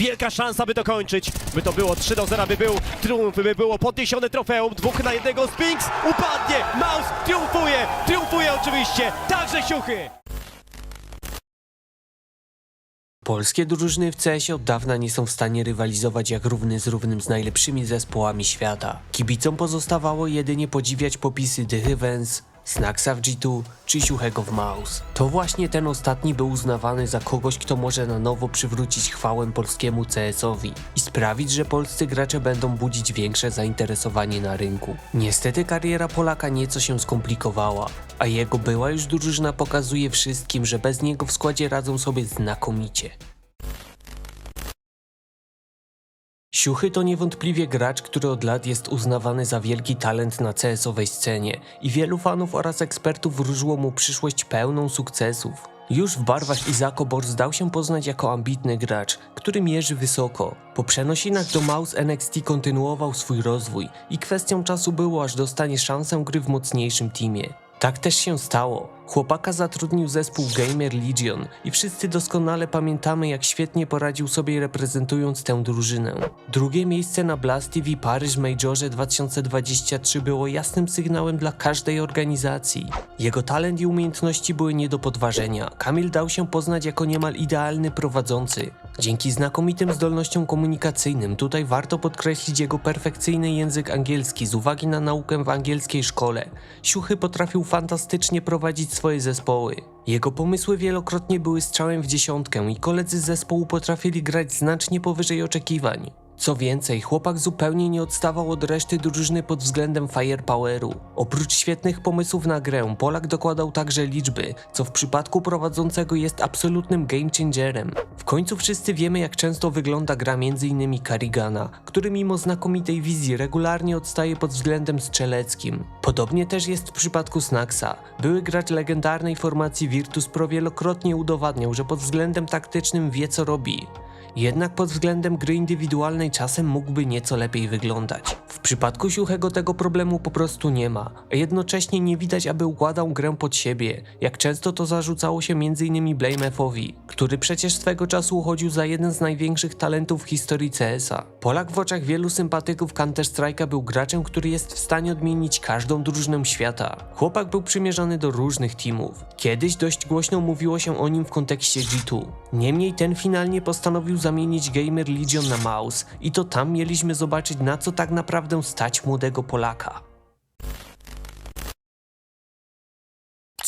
wielka szansa, by to kończyć. By to było 3 do 0, by był triumf, by było podniesione trofeum. Dwóch na jednego Spinks upadnie. Maus triumfuje, triumfuje oczywiście. Także Siuchy. Polskie drużyny w CS od dawna nie są w stanie rywalizować jak równy z równym z najlepszymi zespołami świata. Kibicom pozostawało jedynie podziwiać popisy The Snacksa w G2 czy Siuchego w Mouse. To właśnie ten ostatni był uznawany za kogoś, kto może na nowo przywrócić chwałę polskiemu CS-owi i sprawić, że polscy gracze będą budzić większe zainteresowanie na rynku. Niestety kariera Polaka nieco się skomplikowała, a jego była już drużyna pokazuje wszystkim, że bez niego w składzie radzą sobie znakomicie. Siuchy to niewątpliwie gracz, który od lat jest uznawany za wielki talent na CS-owej scenie i wielu fanów oraz ekspertów wróżyło mu przyszłość pełną sukcesów. Już w barwach Izako Bors dał się poznać jako ambitny gracz, który mierzy wysoko. Po przenosinach do Mouse NXT kontynuował swój rozwój i kwestią czasu było aż dostanie szansę gry w mocniejszym teamie. Tak też się stało. Chłopaka zatrudnił zespół Gamer Legion i wszyscy doskonale pamiętamy jak świetnie poradził sobie reprezentując tę drużynę. Drugie miejsce na Blast TV Paryż Majorze 2023 było jasnym sygnałem dla każdej organizacji. Jego talent i umiejętności były nie do podważenia. Kamil dał się poznać jako niemal idealny prowadzący. Dzięki znakomitym zdolnościom komunikacyjnym tutaj warto podkreślić jego perfekcyjny język angielski z uwagi na naukę w angielskiej szkole. Siuchy potrafił fantastycznie prowadzić swoje zespoły. Jego pomysły wielokrotnie były strzałem w dziesiątkę i koledzy z zespołu potrafili grać znacznie powyżej oczekiwań. Co więcej, chłopak zupełnie nie odstawał od reszty drużyny pod względem firepoweru. Oprócz świetnych pomysłów na grę, Polak dokładał także liczby, co w przypadku prowadzącego jest absolutnym game changerem. W końcu wszyscy wiemy jak często wygląda gra m.in. Karigana, który mimo znakomitej wizji regularnie odstaje pod względem strzeleckim. Podobnie też jest w przypadku Snacksa. Były gracz legendarnej formacji Virtus Pro wielokrotnie udowadniał, że pod względem taktycznym wie co robi. Jednak pod względem gry indywidualnej czasem mógłby nieco lepiej wyglądać. W przypadku Siuchego tego problemu po prostu nie ma, a jednocześnie nie widać, aby układał grę pod siebie, jak często to zarzucało się m.in. Blame Fowi, który przecież swego czasu uchodził za jeden z największych talentów w historii CS-a. Polak w oczach wielu sympatyków Counter-Strike'a był graczem, który jest w stanie odmienić każdą drużynę świata. Chłopak był przymierzany do różnych teamów. Kiedyś dość głośno mówiło się o nim w kontekście G2. Niemniej ten finalnie postanowił zamienić Gamer Legion na Mouse i to tam mieliśmy zobaczyć na co tak naprawdę stać młodego Polaka.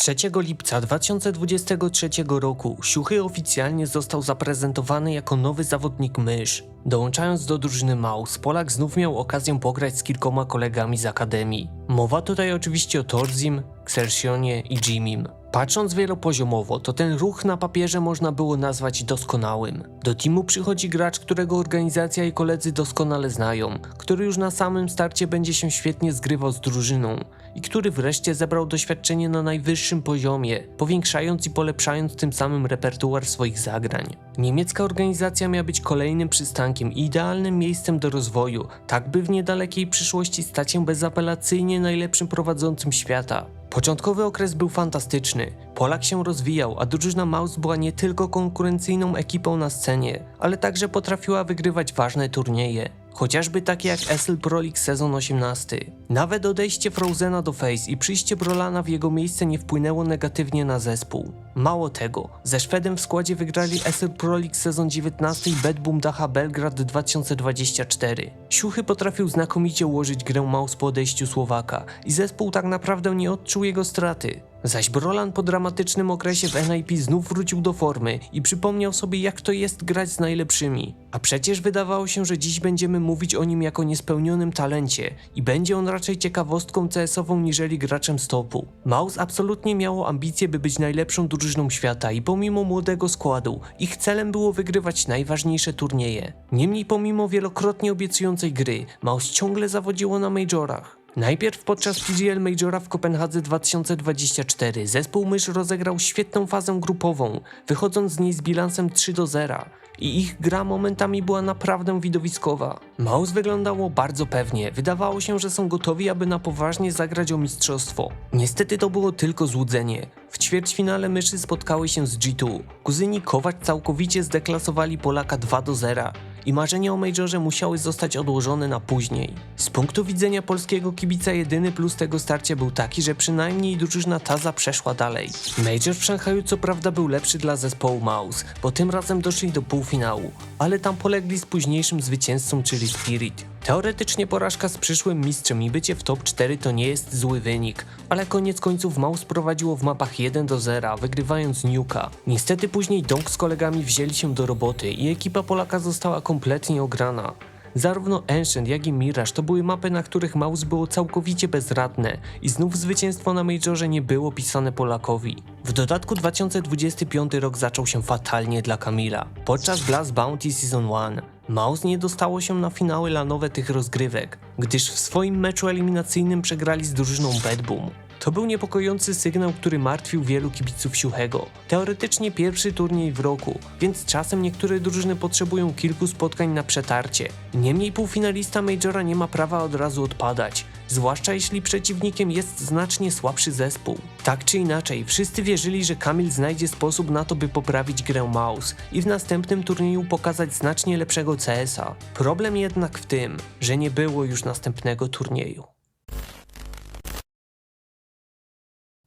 3 lipca 2023 roku Siuchy oficjalnie został zaprezentowany jako nowy zawodnik mysz. Dołączając do drużyny Maus, Polak znów miał okazję pograć z kilkoma kolegami z Akademii. Mowa tutaj oczywiście o Torzim, Xerxionie i Jimim. Patrząc wielopoziomowo, to ten ruch na papierze można było nazwać doskonałym. Do teamu przychodzi gracz, którego organizacja i koledzy doskonale znają, który już na samym starcie będzie się świetnie zgrywał z drużyną i który wreszcie zebrał doświadczenie na najwyższym poziomie, powiększając i polepszając tym samym repertuar swoich zagrań. Niemiecka organizacja miała być kolejnym przystankiem i idealnym miejscem do rozwoju, tak by w niedalekiej przyszłości stać się bezapelacyjnie najlepszym prowadzącym świata. Początkowy okres był fantastyczny. Polak się rozwijał, a drużyna Maus była nie tylko konkurencyjną ekipą na scenie, ale także potrafiła wygrywać ważne turnieje. Chociażby takie jak SL Pro League sezon 18. Nawet odejście Frozena do Face i przyjście Brolana w jego miejsce nie wpłynęło negatywnie na zespół. Mało tego, ze Szwedem w składzie wygrali SL Pro League sezon 19 i Bad Boom Dacha Belgrad 2024. Siuchy potrafił znakomicie ułożyć grę Maus po odejściu Słowaka i zespół tak naprawdę nie odczuł jego straty. Zaś Brolan po dramatycznym okresie w NIP znów wrócił do formy i przypomniał sobie jak to jest grać z najlepszymi. A przecież wydawało się, że dziś będziemy mówić o nim jako niespełnionym talencie i będzie on raczej ciekawostką CS-ową niżeli graczem stopu. Maus absolutnie miało ambicje by być najlepszą drużyną świata i pomimo młodego składu, ich celem było wygrywać najważniejsze turnieje. Niemniej pomimo wielokrotnie obiecującej gry, Maus ciągle zawodziło na majorach. Najpierw podczas PGL Majora w Kopenhadze 2024 zespół Mysz rozegrał świetną fazę grupową, wychodząc z niej z bilansem 3 do 0. i ich gra momentami była naprawdę widowiskowa. Maus wyglądało bardzo pewnie, wydawało się, że są gotowi, aby na poważnie zagrać o mistrzostwo. Niestety to było tylko złudzenie. W ćwierćfinale myszy spotkały się z G2. Kuzyni Kować całkowicie zdeklasowali Polaka 2 do 0 i marzenia o Majorze musiały zostać odłożone na później. Z punktu widzenia polskiego kibica jedyny plus tego starcia był taki, że przynajmniej drużyna Taza przeszła dalej. Major w Szanghaju co prawda był lepszy dla zespołu Maus, bo tym razem doszli do półfinału, ale tam polegli z późniejszym zwycięzcą, czyli Spirit. Teoretycznie porażka z przyszłym mistrzem i bycie w top 4 to nie jest zły wynik, ale koniec końców Maus prowadziło w mapach 1 do 0, wygrywając Nuka. Niestety później Dong z kolegami wzięli się do roboty i ekipa Polaka została kompletnie ograna. Zarówno Ancient, jak i Mirage to były mapy, na których Maus było całkowicie bezradne i znów zwycięstwo na Majorze nie było pisane Polakowi. W dodatku 2025 rok zaczął się fatalnie dla Kamila. Podczas Blast Bounty Season 1 Maus nie dostało się na finały lanowe tych rozgrywek, gdyż w swoim meczu eliminacyjnym przegrali z drużyną Bad Boom. To był niepokojący sygnał, który martwił wielu kibiców Siuchego. Teoretycznie pierwszy turniej w roku, więc czasem niektóre drużyny potrzebują kilku spotkań na przetarcie. Niemniej półfinalista Majora nie ma prawa od razu odpadać, zwłaszcza jeśli przeciwnikiem jest znacznie słabszy zespół. Tak czy inaczej, wszyscy wierzyli, że Kamil znajdzie sposób na to, by poprawić grę Maus i w następnym turnieju pokazać znacznie lepszego CS-a. Problem jednak w tym, że nie było już następnego turnieju.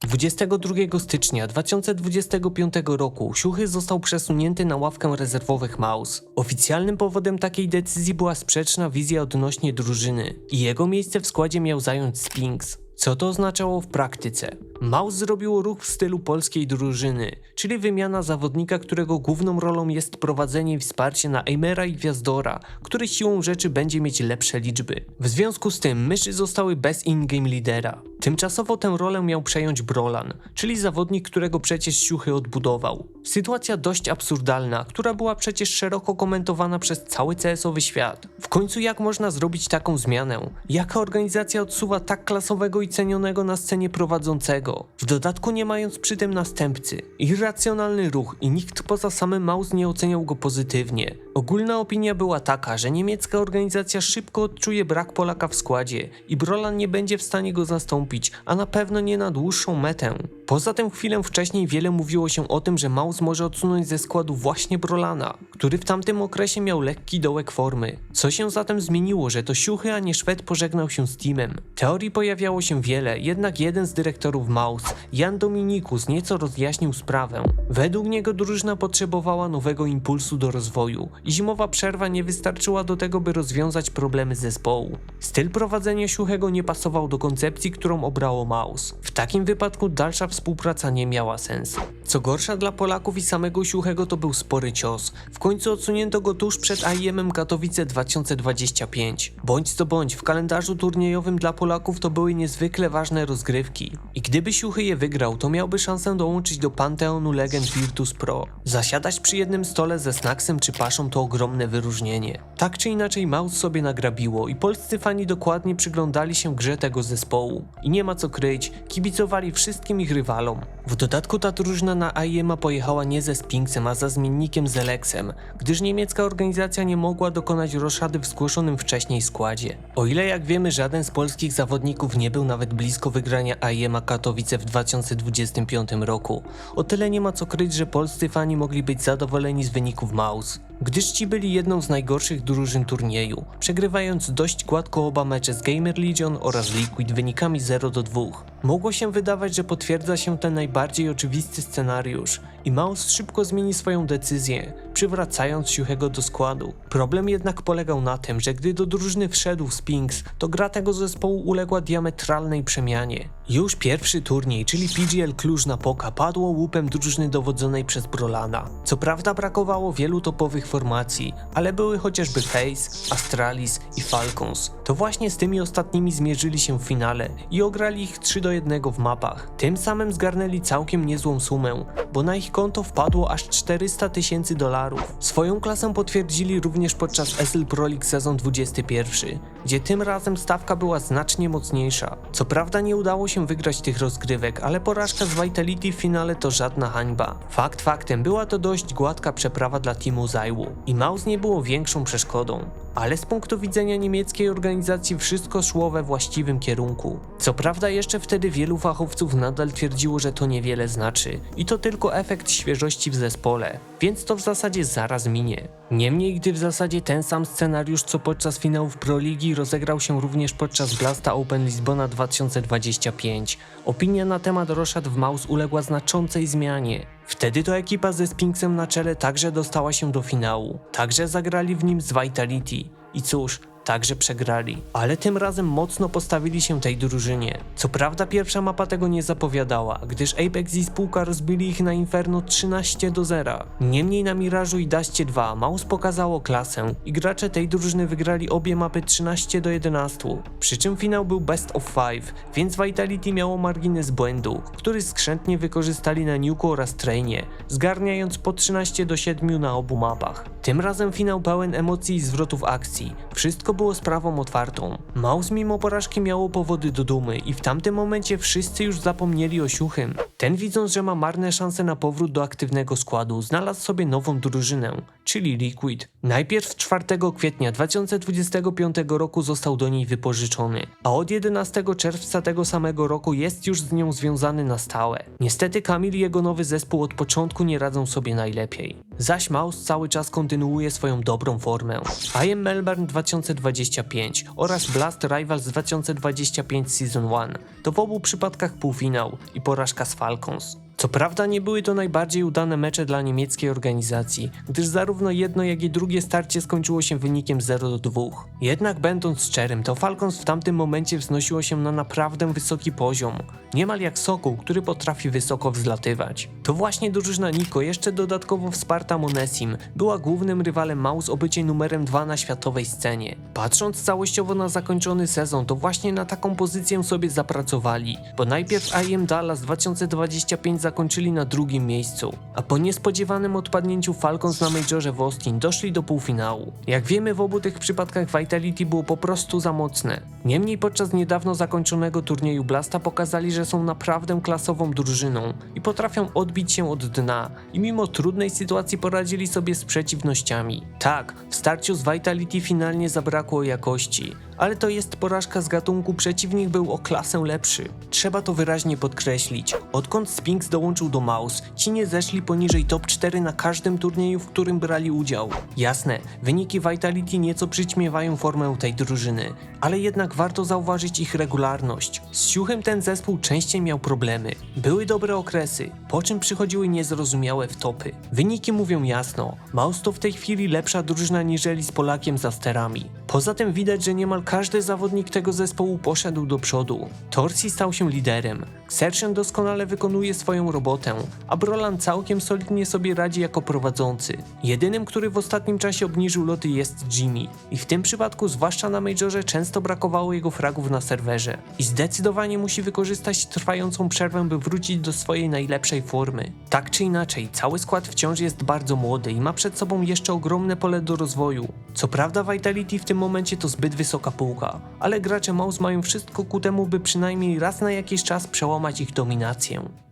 22 stycznia 2025 roku Siuchy został przesunięty na ławkę rezerwowych Maus. Oficjalnym powodem takiej decyzji była sprzeczna wizja odnośnie drużyny i jego miejsce w składzie miał zająć Spinks. Co to oznaczało w praktyce? Maus zrobiło ruch w stylu polskiej drużyny, czyli wymiana zawodnika, którego główną rolą jest prowadzenie i wsparcie na Aimera i Gwiazdora, który siłą rzeczy będzie mieć lepsze liczby. W związku z tym myszy zostały bez in-game lidera. Tymczasowo tę rolę miał przejąć Brolan, czyli zawodnik, którego przecież Siuchy odbudował. Sytuacja dość absurdalna, która była przecież szeroko komentowana przez cały CS-owy świat. W końcu jak można zrobić taką zmianę? Jaka organizacja odsuwa tak klasowego i cenionego na scenie prowadzącego? W dodatku nie mając przy tym następcy. Irracjonalny ruch i nikt poza samym Maus nie oceniał go pozytywnie. Ogólna opinia była taka, że niemiecka organizacja szybko odczuje brak Polaka w składzie i Brolan nie będzie w stanie go zastąpić, a na pewno nie na dłuższą metę. Poza tym chwilę wcześniej wiele mówiło się o tym, że Maus może odsunąć ze składu właśnie Brolana, który w tamtym okresie miał lekki dołek formy. Co się zatem zmieniło, że to Siuchy, a nie Szwed pożegnał się z teamem? Teorii pojawiało się wiele, jednak jeden z dyrektorów Maus, Jan Dominikus, nieco rozjaśnił sprawę. Według niego drużyna potrzebowała nowego impulsu do rozwoju i zimowa przerwa nie wystarczyła do tego, by rozwiązać problemy zespołu. Styl prowadzenia Siuchego nie pasował do koncepcji, którą obrało Maus. W takim wypadku dalsza współpraca nie miała sensu. Co gorsza dla Polaków i samego Siuchego to był spory cios. W końcu odsunięto go tuż przed AIM-em Katowice 2025. Bądź co bądź, w kalendarzu turniejowym dla Polaków to były niezwykle ważne rozgrywki. I gdyby Siuchy je wygrał, to miałby szansę dołączyć do Panteonu Legend Virtus Pro. Zasiadać przy jednym stole ze Snacksem czy Paszą to ogromne wyróżnienie. Tak czy inaczej Maus sobie nagrabiło i polscy fani dokładnie przyglądali się grze tego zespołu. I nie ma co kryć, kibicowali wszystkim ich rywalom. W dodatku ta drużyna na AIM pojechała nie ze Spinksem, a za zmiennikiem z Alexem, gdyż niemiecka organizacja nie mogła dokonać roszady w zgłoszonym wcześniej składzie. O ile jak wiemy żaden z polskich zawodników nie był nawet blisko wygrania AIM Katowice w 2025 roku, o tyle nie ma co kryć, że polscy fani mogli być zadowoleni z wyników Maus gdyż ci byli jedną z najgorszych drużyn turnieju, przegrywając dość gładko oba mecze z Gamer Legion oraz Liquid wynikami 0 do 2. Mogło się wydawać, że potwierdza się ten najbardziej oczywisty scenariusz i Maus szybko zmieni swoją decyzję, przywracając Siuchego do składu. Problem jednak polegał na tym, że gdy do drużyny wszedł Spinks, to gra tego zespołu uległa diametralnej przemianie. Już pierwszy turniej, czyli PGL Cluj na Poka padło łupem drużyny dowodzonej przez Brolana. Co prawda brakowało wielu topowych formacji, ale były chociażby Face, Astralis i Falcons. To właśnie z tymi ostatnimi zmierzyli się w finale i ograli ich 3 do 1 w mapach. Tym samym zgarnęli całkiem niezłą sumę, bo na ich konto wpadło aż 400 tysięcy dolarów. Swoją klasę potwierdzili również podczas SL Pro League sezon 21, gdzie tym razem stawka była znacznie mocniejsza. Co prawda nie udało się wygrać tych rozgrywek, ale porażka z Vitality w finale to żadna hańba. Fakt faktem, była to dość gładka przeprawa dla teamu Zajwu i Maus nie było większą przeszkodą. Ale z punktu widzenia niemieckiej organizacji wszystko szło we właściwym kierunku. Co prawda jeszcze wtedy wielu fachowców nadal twierdziło, że to niewiele znaczy i to tylko efekt świeżości w zespole, więc to w zasadzie zaraz minie. Niemniej gdy w zasadzie ten sam scenariusz co podczas finałów Pro Ligi rozegrał się również podczas Blasta Open Lisbona 2025, opinia na temat Roszad w Maus uległa znaczącej zmianie. Wtedy to ekipa ze Spinksem na czele także dostała się do finału. Także zagrali w nim z Vitality. I cóż, także przegrali. Ale tym razem mocno postawili się tej drużynie. Co prawda pierwsza mapa tego nie zapowiadała, gdyż Apex i spółka rozbili ich na Inferno 13 do 0. Niemniej na Mirażu i Daście 2 Maus pokazało klasę i gracze tej drużyny wygrali obie mapy 13 do 11. Przy czym finał był best of 5, więc Vitality miało margines błędu, który skrzętnie wykorzystali na Nuku oraz Trainie, zgarniając po 13 do 7 na obu mapach. Tym razem finał pełen emocji i zwrotów akcji. Wszystko było sprawą otwartą. Maus mimo porażki miało powody do dumy i w tamtym momencie wszyscy już zapomnieli o Siuchym. Ten widząc, że ma marne szanse na powrót do aktywnego składu, znalazł sobie nową drużynę, czyli Liquid. Najpierw 4 kwietnia 2025 roku został do niej wypożyczony, a od 11 czerwca tego samego roku jest już z nią związany na stałe. Niestety Kamil i jego nowy zespół od początku nie radzą sobie najlepiej. Zaś Maus cały czas kontynuuje swoją dobrą formę. IM Melbourne 2025 oraz Blast Rivals 2025 Season 1 to w obu przypadkach półfinał i porażka z Falcons. Co prawda nie były to najbardziej udane mecze dla niemieckiej organizacji, gdyż zarówno jedno jak i drugie starcie skończyło się wynikiem 0 do 2. Jednak będąc szczerym, to Falcons w tamtym momencie wznosiło się na naprawdę wysoki poziom, niemal jak sokół, który potrafi wysoko wzlatywać. To właśnie drużyna Niko, jeszcze dodatkowo wsparta Monesim, była głównym rywalem Maus o bycie numerem 2 na światowej scenie. Patrząc całościowo na zakończony sezon, to właśnie na taką pozycję sobie zapracowali, bo najpierw IM Dallas 2025 zakończyli na drugim miejscu, a po niespodziewanym odpadnięciu Falcons na Majorze w Austin doszli do półfinału. Jak wiemy w obu tych przypadkach Vitality było po prostu za mocne. Niemniej podczas niedawno zakończonego turnieju Blasta pokazali, że są naprawdę klasową drużyną i potrafią odbić się od dna i mimo trudnej sytuacji poradzili sobie z przeciwnościami. Tak, w starciu z Vitality finalnie zabrakło jakości, ale to jest porażka z gatunku przeciwnik był o klasę lepszy. Trzeba to wyraźnie podkreślić. Odkąd Spinks dołączył do Maus, ci nie zeszli poniżej top 4 na każdym turnieju, w którym brali udział. Jasne, wyniki Vitality nieco przyćmiewają formę tej drużyny, ale jednak warto zauważyć ich regularność. Z Siuchem ten zespół częściej miał problemy. Były dobre okresy, po czym przychodziły niezrozumiałe wtopy. Wyniki mówią jasno, Maus to w tej chwili lepsza drużyna niżeli z Polakiem za sterami. Poza tym widać, że niemal każdy zawodnik tego zespołu poszedł do przodu. Torsi stał się liderem, Xerxen doskonale wykonuje swoją robotę, a Brolan całkiem solidnie sobie radzi jako prowadzący. Jedynym, który w ostatnim czasie obniżył loty jest Jimmy i w tym przypadku, zwłaszcza na Majorze, często brakowało jego fragów na serwerze i zdecydowanie musi wykorzystać trwającą przerwę, by wrócić do swojej najlepszej formy. Tak czy inaczej, cały skład wciąż jest bardzo młody i ma przed sobą jeszcze ogromne pole do rozwoju. Co prawda Vitality w tym momencie to zbyt wysoka półka, ale gracze Mouse mają wszystko ku temu, by przynajmniej raz na jakiś czas przełamać ich dominację.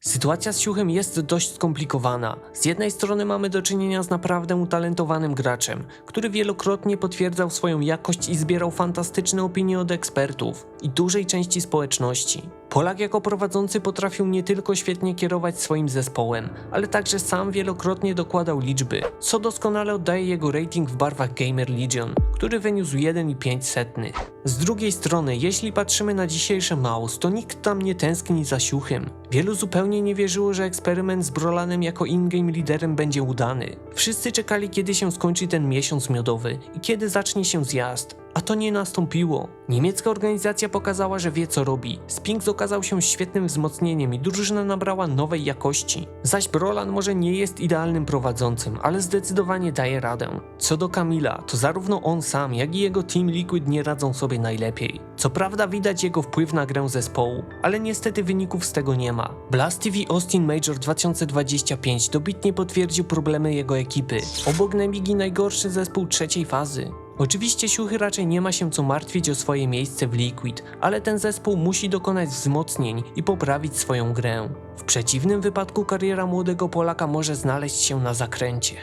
Sytuacja z Siuchem jest dość skomplikowana. Z jednej strony mamy do czynienia z naprawdę utalentowanym graczem, który wielokrotnie potwierdzał swoją jakość i zbierał fantastyczne opinie od ekspertów i dużej części społeczności. Polak jako prowadzący potrafił nie tylko świetnie kierować swoim zespołem, ale także sam wielokrotnie dokładał liczby, co doskonale oddaje jego rating w barwach Gamer Legion, który wyniósł 1,5. Z drugiej strony, jeśli patrzymy na dzisiejsze Maus, to nikt tam nie tęskni za siuchem. Wielu zupełnie nie wierzyło, że eksperyment z Brolanem jako in-game liderem będzie udany. Wszyscy czekali, kiedy się skończy ten miesiąc miodowy i kiedy zacznie się zjazd. A to nie nastąpiło. Niemiecka organizacja pokazała, że wie co robi. Spinks okazał się świetnym wzmocnieniem i drużyna nabrała nowej jakości. Zaś Brolan może nie jest idealnym prowadzącym, ale zdecydowanie daje radę. Co do Kamila, to zarówno on sam, jak i jego team Liquid nie radzą sobie najlepiej. Co prawda widać jego wpływ na grę zespołu, ale niestety wyników z tego nie ma. Blast TV Austin Major 2025 dobitnie potwierdził problemy jego ekipy. Obok Nemigi najgorszy zespół trzeciej fazy. Oczywiście Siuchy raczej nie ma się co martwić o swoje miejsce w Liquid, ale ten zespół musi dokonać wzmocnień i poprawić swoją grę. W przeciwnym wypadku kariera młodego Polaka może znaleźć się na zakręcie.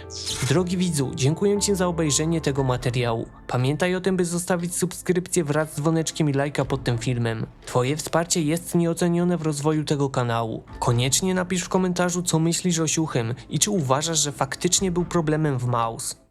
Drogi widzu, dziękuję Ci za obejrzenie tego materiału. Pamiętaj o tym, by zostawić subskrypcję wraz z dzwoneczkiem i lajka pod tym filmem. Twoje wsparcie jest nieocenione w rozwoju tego kanału. Koniecznie napisz w komentarzu, co myślisz o Siuchym i czy uważasz, że faktycznie był problemem w Mouse.